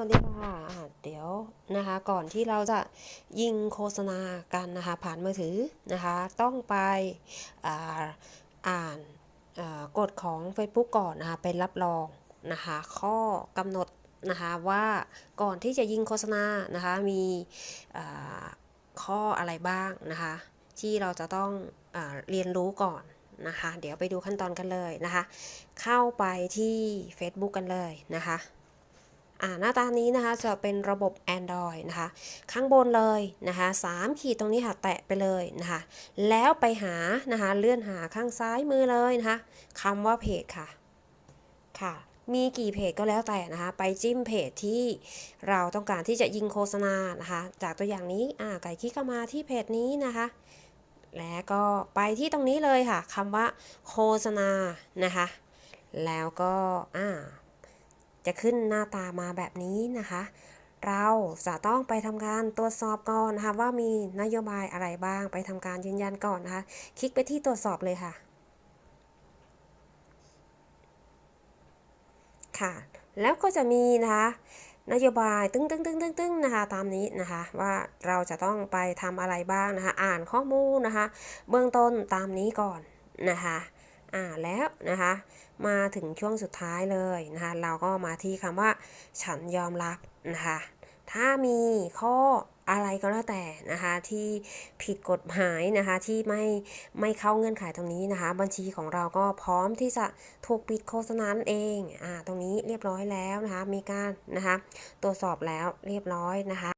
วัสดีค่ะ เดี๋ยวนะคะ ก่อนที่เราจะยิงโฆษณากันนะคะ ผ่านมือถือนะคะ ต้องไปอ่าอานอากฎของ Facebook ก่อนนะคะเป็นรับรองนะคะ ข้อกำหนดนะคะว่าก่อนที่จะยิงโฆษณานะคะ มีข้ออะไรบ้างนะคะ ที่เราจะต้องอเรียนรู้ก่อนนะคะ เดี๋ยวไปดูขั้นตอนกันเลยนะคะ เข้าไปที่ Facebook กันเลยนะคะ หน้าตานี้นะคะจะเป็นระบบ Android นะคะ ข้างบนเลยนะคะสามขีดตรงนี้ค่ะแตะไปเลยนะคะ แล้วไปหานะคะเลื่อนหาข้างซ้ายมือเลยนะคะคำว่าเพจค่ะค่ะ มีกี่เพจก็แล้วแต่นะคะ ไปจิ้มเพจที่เราต้องการที่จะยิงโฆษณานะคะ จากตัวอย่างนี้อ่าไก่คลิกเข้ามาที่เพจนี้นะคะ แล้วก็ไปที่ตรงนี้เลยค่ะคำว่าโฆษณานะคะ แล้วก็อ่า จะขึ้นหน้าตามาแบบนี้นะคะ เราจะต้องไปทำการตรวจสอบก่อนนะคะว่ามีนโยบายอะไรบ้างไปทำการยืนยันก่อนนะคะ คลิกไปที่ตรวจสอบเลยค่ะ ค่ะ แล้วก็จะมีนะคะนโยบายตึ้งตึ้งตึ้งตึ้งตึ้งนะคะตามนี้นะคะ ว่าเราจะต้องไปทำอะไรบ้างนะคะ อ่านข้อมูลนะคะ เบื้องต้นตามนี้ก่อนนะคะ อ่าแล้วนะคะ มาถึงช่วงสุดท้ายเลยนะคะ เราก็มาที่คำว่า ฉันยอมรับนะคะ ถ้ามีข้ออะไรก็แล้วแต่นะคะที่ผิดกฎหมายนะคะที่ไม่ไม่เข้าเงื่อนไขตรงนี้นะคะ บัญชีของเราก็พร้อมที่จะถูกปิดโฆษณานเองอ่าตรงนี้เรียบร้อยแล้วนะคะมีการนะคะตรวจสอบแล้วเรียบร้อยนะคะ